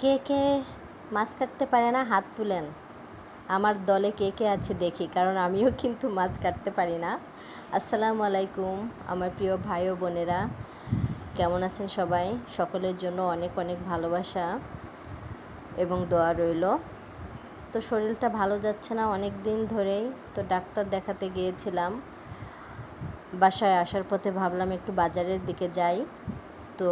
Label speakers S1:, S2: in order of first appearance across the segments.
S1: কে কে মাছ কাটতে পারে না, হাত তুলেন। আমার দলে কে কে আছে দেখি, কারণ আমিও কিন্তু মাছ কাটতে পারি না। আসসালামু আলাইকুম, আমার প্রিয় ভাই ও বোনেরা। কেমন আছেন সবাই? সকলের জন্য অনেক অনেক ভালোবাসা এবং দোয়া রইল। তো শরীরটা ভালো যাচ্ছে না অনেক দিন ধরেই, তো ডাক্তার দেখাতে গিয়েছিলাম। বাসায় আসার পথে ভাবলাম একটু বাজারের দিকে যাই। তো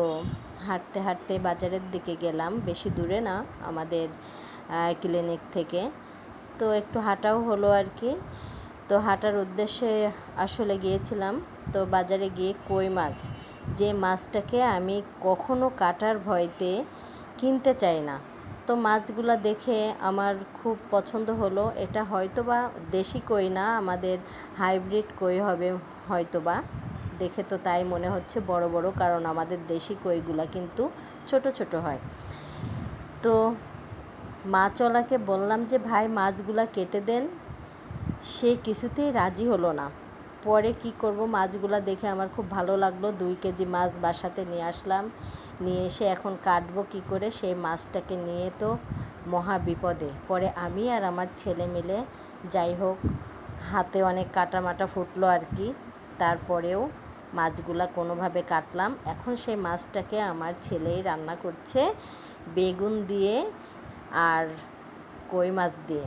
S1: হাঁটতে হাঁটতে বাজারের দিকে গেলাম, বেশি দূরে না, আমাদের ক্লিনিক থেকে। তো একটু হাঁটাও হলো আর কি। তো হাঁটার উদ্দেশ্যে আসলে গিয়েছিলাম। তো বাজারে গিয়ে কই মাছ? যে মাছটাকে আমি কখনো কাটার ভয়তে কিনতে চাই না। তো মাছগুলো দেখে আমার খুব পছন্দ হলো। এটা হয়তো বা দেশি কই না, আমাদের হাইব্রিড কই হবে হয়তো বা দেখে তো তাই মনে হচ্ছে বড় বড়, কারণ আমাদের দেশি কইগুলা কিন্তু ছোট ছোট হয়। তো মাছওয়ালাকে বললাম যে, ভাই, মাছগুলা কেটে দেন। সে কিছুতেই রাজি হলো না। পরে কি করব, মাছগুলা দেখে আমার খুব ভালো লাগল। দুই কেজি মাছ বাসাতে নিয়ে আসলাম। নিয়ে এসে এখন কাটবো কি করে, সেই মাছটাকে নিয়ে তো মহা বিপদে। পরে আমি আর আমার ছেলে মিলে, যাই হোক, হাতে অনেক কাটা মাটা ফুটলো আর কি। তারপরেও মাছগুলা কোনোভাবে কাটলাম। এখন সেই মাছটাকে আমার ছেলেই রান্না করছে বেগুন দিয়ে আর কই মাছ দিয়ে।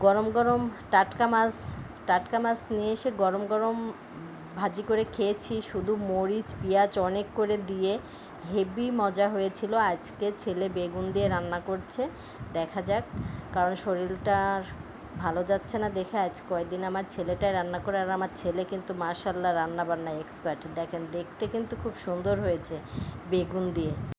S1: গরম গরম টাটকা মাছ টাটকা মাছ নিয়ে এসে গরম গরম ভাজি করে খেয়েছি। শুধু মরিচ, পেঁয়াজ অনেক করে দিয়ে হেভি মজা হয়েছিল। আজকে ছেলে বেগুন দিয়ে রান্না করছে। দেখা যাক, কারণ শরীরটার ভালো যাচ্ছে না দেখে আজ কয়দিন আমার ছেলেটাই রান্না করে আর আমার ছেলে কিন্তু মাশাল্লাহ রান্নাবান্না এক্সপার্ট দেখেন, দেখতে কিন্তু খুব সুন্দর হয়েছে বেগুন দিয়ে।